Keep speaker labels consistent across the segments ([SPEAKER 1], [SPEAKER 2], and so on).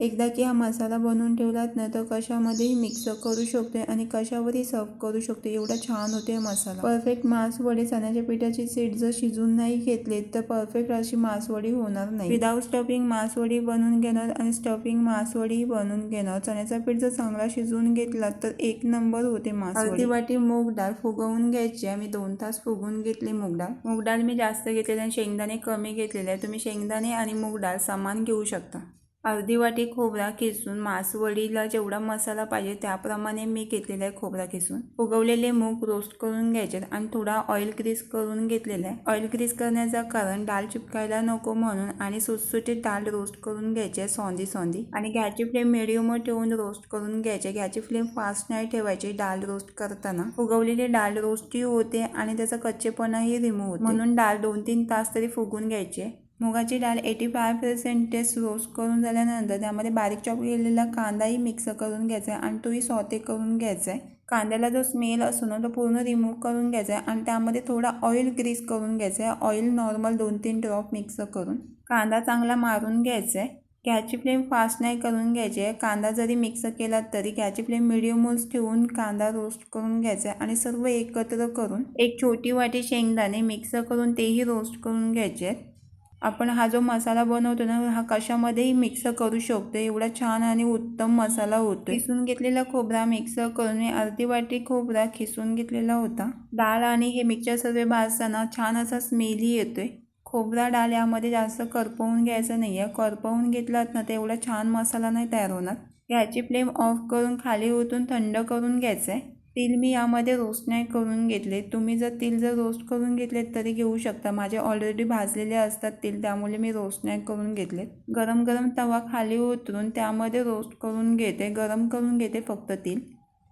[SPEAKER 1] एकदा की हा मसाला बनवून ठेवलात ना तर कशामध्येही मिक्स करू शकतो आणि कशावरही सर्व करू शकतो एवढा छान होते हा मसाला. परफेक्ट मासवडी चण्याच्या पिठाची सीट जर शिजून नाही घेतले तर परफेक्ट अशी मासवडी होणार नाही. विदाऊट स्टफिंग मासवडी बनवून घेणार आणि स्टफिंग मासवडी बनवून घेणार. चण्याचा पीठ जर चांगला शिजवून घेतला तर एक नंबर होते मास अर्धी वाटी मूग डाळ फुगवून घ्यायची आम्ही दोन तास फुगवून घेतली मूग डाळ. मूग डाळ मी जास्त घेतलेली आणि शेंगदाणे कमी घेतलेले आहे. तुम्ही शेंगदाणे आणि मूग डाळ समान घेऊ शकता. अर्धी वाटी खोबरा किसून मासवडीला जेवढा मसाला पाहिजे त्याप्रमाणे मी घेतलेला आहे खोबरा किसून उगवलेले मूग रोस्ट करून घ्यायचे आणि थोडा ऑइल ग्रीस करून घेतलेला आहे. ऑइल ग्रीस करण्याचं कारण डाळ चिपकायला नको म्हणून आणि सुटसुटीत डाळ रोस्ट करून घ्यायचे सौंदी सौंदी आणि गॅची फ्लेम मिडियमवर ठेवून रोस्ट करून घ्यायचे गॅची फ्लेम फास्ट नाही ठेवायची डाळ रोस्ट करताना. उगवलेली डाळ रोस्टही होते आणि त्याचा कच्चेपणाही रिमूव्ह होते. म्हणून डाळ दोन तीन तास तरी फुगून घ्यायचे मुगाची डाळ एटी फाय पर्सेंटेज रोस्ट करून झाल्यानंतर त्यामध्ये बारीक चॉप केलेला कांदाही मिक्स करून घ्यायचा आहे आणि तोही सॉते करून घ्यायचा आहे. कांद्याला जो स्मेल असतो ना तो पूर्ण रिमूव्ह करून घ्यायचा आहे आणि त्यामध्ये थोडा ऑइल ग्रीस करून घ्यायचा आहे. ऑइल नॉर्मल दोन तीन ड्रॉप मिक्स करून. कांदा चांगला मारून घ्यायचा आहे. गॅसची फ्लेम फास्ट नाही करून घ्यायची आहे. कांदा जरी मिक्स केला तरी गॅसची फ्लेम मिडियमच ठेवून कांदा रोस्ट करून घ्यायचा आहे आणि सर्व एकत्र करून एक छोटी वाटी शेंगदाणे मिक्स करून तेही रोस्ट करून घ्यायचे आहेत. आपण हा जो मसाला बनवतो ना हा कशामध्येही मिक्स करू शकतो. एवढा छान आणि उत्तम मसाला होतो खिसून घेतलेला खोबरा मिक्स करून अर्धी वाटी खोबरा खिसून घेतलेला होता. डाळ आणि हे मिक्सर सर्व भाजताना छान असा स्मेलही येतोय. खोबरा डाळ यामध्ये जास्त करपवून घ्यायचं नाही. आहे करपवून घेतलात ना तर एवढा छान मसाला नाही तयार होणार. गॅसची फ्लेम ऑफ करून खाली ओतून थंड करून घ्यायचं आहे तिल मी यामध्ये रोस्ट नाही करून घेतले. तुम्ही जर तिल जर रोस्ट करून घेतलेत तरी घेऊ शकता. माझे ऑलरेडी भाजलेले असतात तिल त्यामुळे मी रोस्ट नाही करून घेतले. गरम गरम तवा खाली उतरून त्यामध्ये रोस्ट करून घेते. गरम करून घेते फक्त तिल.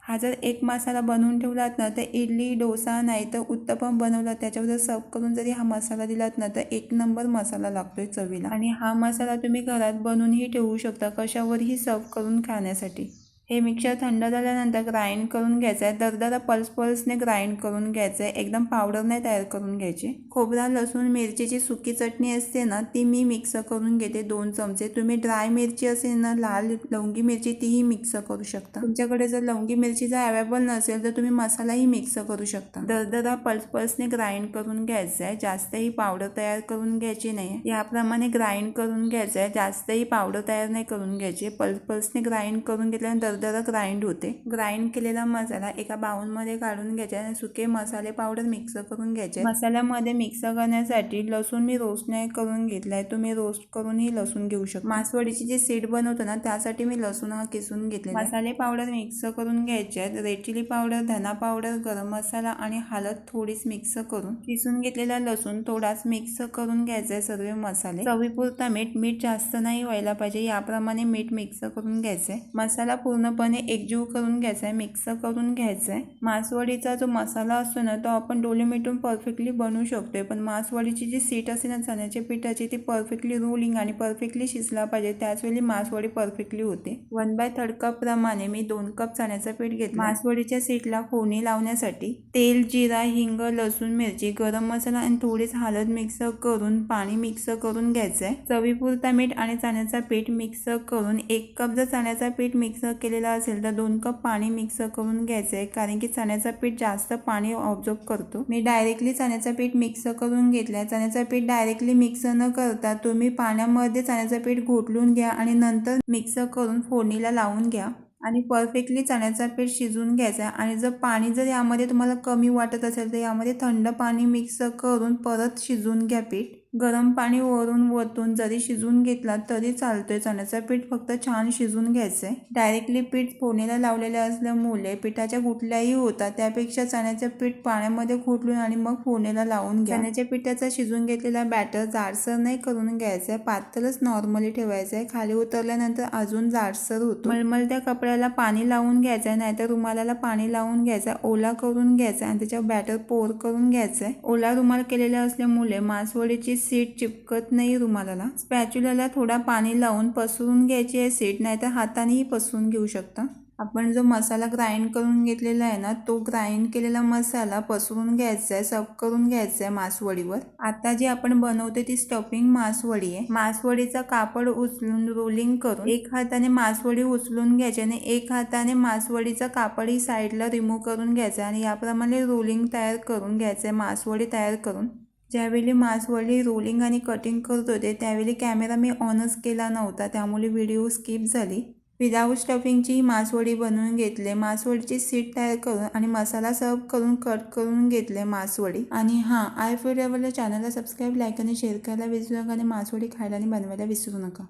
[SPEAKER 1] हा जर एक मसाला बनवून ठेवलात ना तर इडली डोसा नाही तर उत्तपम बनवला. त्याच्यावर जर सर्व करून जरी हा मसाला दिलात ना तर एक नंबर मसाला लागतोय चवीला. आणि हा मसाला तुम्ही घरात बनवूनही ठेवू शकता. कशावरही सर्व करून खाण्यासाठी. हे मिक्सर थंड झाल्यानंतर ग्राइंड करून घ्यायचं आहे दरदरा पल्स पल्सने ग्राइंड करून घ्यायचं आहे एकदम पावडर नाही तयार करून घ्यायची. खोबरा लसूण मिरचीची सुकी चटणी असते ना ती मी मिक्स करून घेते दोन चमचे. तुम्ही ड्राय मिरची असेल ना लाल लवंगी मिरची तीही मिक्स करू शकता. तुमच्याकडे जर लवंगी जर अवेलेबल नसेल तर तुम्ही मसालाही मिक्स करू शकता. दरदरा पल्स पल्सने ग्राइंड करून घ्यायचं आहे जास्तही पावडर तयार करून घ्यायची नाही. याप्रमाणे ग्राइंड करून घ्यायचं आहे जास्तही पावडर तयार नाही करून घ्यायची. पल्स पल्सने ग्राइंड करून घेतल्यानंतर दरदरा ग्राइंड होते. ग्राइंड केलेला मसाला एका बाउलमध्ये काढून घ्यायचा आणि सुके मसाले पावडर मिक्स करून घ्यायचे. मसाल्यामध्ये मिक्स करण्यासाठी लसूण मी रोस्ट नाही करून घेतलाय. तुम्ही रोस्ट करूनही लसूण घेऊ शकता. मासवडीची जी सीड बनवतो ना त्यासाठी मी लसूण हा किसून घेतले मसाले पावडर मिक्स करून घ्यायचे आहेत. रेड चिली पावडर धना पावडर गरम मसाला आणि हळद थोडीच मिक्स करून. किसून घेतलेला लसूण थोडाच मिक्स करून घ्यायचा आहे सर्व मसाले. चवीपुरता मीठ मीठ जास्त नाही व्हायला पाहिजे. याप्रमाणे मीठ मिक्स करून घ्यायचंय. मसाला पूर्ण पूर्णपणे एकजीव करून घ्यायचा आहे मिक्स करून घ्यायचा आहे मासवडीचा जो मसाला असतो ना तो आपण डोले मिटून परफेक्टली बनवू शकतो आहे पण मासवडीची जी सीट असते ना चण्याच्या पिठाची ती परफेक्टली रोलिंग आणि परफेक्टली शिजला पाहिजे. त्याचवेळी मासवडी परफेक्टली होते. वन बाय थर्ड कप प्रमाणे मी दोन कप चण्याचं पीठ घेतलं मासवडीच्या सीटला फोडणी लावण्यासाठी तेल जिरा हिंग लसूण मिरची गरम मसाला आणि थोडीच हळद मिक्स करून पाणी मिक्स करून घ्यायचं आहे चवीपुरता मीठ आणि चण्याचा पीठ मिक्स करून एक कप जर चण्याचा पीठ मिक्स केलेला असेल तर दोन कप पाणी मिक्स करून घ्यायचं आहे कारण की चण्याचा पीठ जास्त पाणी ऑब्झर्व करतो. मी डायरेक्टली चण्याचं पीठ मिक्स करून घेतलं चण्याचं पीठ डायरेक्टली मिक्स न करता तुम्ही पाण्यामध्ये चण्याचं पीठ घोटलून घ्या आणि नंतर मिक्स करून फोडणीला लावून घ्या. आणि परफेक्टली चण्याचा पीठ शिजवून घ्यायचा आहे आणि जर पाणी जर यामध्ये तुम्हाला कमी वाटत असेल तर यामध्ये थंड पाणी मिक्स करून परत शिजवून घ्या पीठ. गरम पाणी वरून वरतून जरी शिजवून घेतला तरी चालतोय. चण्याचं पीठ फक्त छान शिजवून घ्यायचं आहे डायरेक्टली पीठ फोडणीला लावलेले असल्यामुळे पिठाच्या गुठल्याही होतात. त्यापेक्षा चण्याचं पीठ पाण्यामध्ये घुटलून आणि मग फोडणीला लावून घ्या. चण्याच्या पिठाचा शिजून घेतलेला बॅटर जाडसर नाही करून घ्यायचं आहे पातळच नॉर्मली ठेवायचं आहे खाली उतरल्यानंतर अजून जाडसर होतो. मलमल त्या कपड्याला पाणी लावून घ्यायचं आहे नाहीतर रुमालाला पाणी लावून घ्यायचं आहे ओला करून घ्यायचा आणि त्याच्यावर बॅटर पोर करून घ्यायचं आहे ओला रुमाल केलेला असल्यामुळे मासवडीची सीट चिपकत नाही रुमालाला. स्पॅच्युलाला थोडा पाणी लावून पसरून घ्यायची आहे सीट नाहीतर हातानेही पसरून घेऊ शकता. आपण जो मसाला ग्राइंड करून घेतलेला आहे ना तो ग्राइंड केलेला मसाला पसरून घ्यायचा आहे सब करून घ्यायचा आहे मासवडीवर. आता जी आपण बनवते ती स्टफिंग मासवडी आहे. मासवडीचा कापड उचलून रोलिंग करून एक हाताने मासवडी उचलून घ्यायची आणि एक हाताने मासवडीचा कापड ही साईडला रिमूव्ह करून घ्यायचा आणि याप्रमाणे रोलिंग तयार करून घ्यायचं आहे मासवडी तयार करून. ज्यावेळी मासवडी रोलिंग आणि कटिंग करत होते त्यावेळी कॅमेरा मी ऑनच केला नव्हता. त्यामुळे व्हिडिओ स्किप झाली. विदाऊट स्टफिंगची ही मासवडी बनवून घेतले. मासवडीची सीट तयार करून आणि मसाला सर्व करून कट करून घेतले मासवडी आणि हां आय फूड लेवलच्या चॅनलला सबस्क्राईब लाईक आणि शेअर करायला विसरू नका आणि मासवडी खायला आणि बनवायला विसरू नका.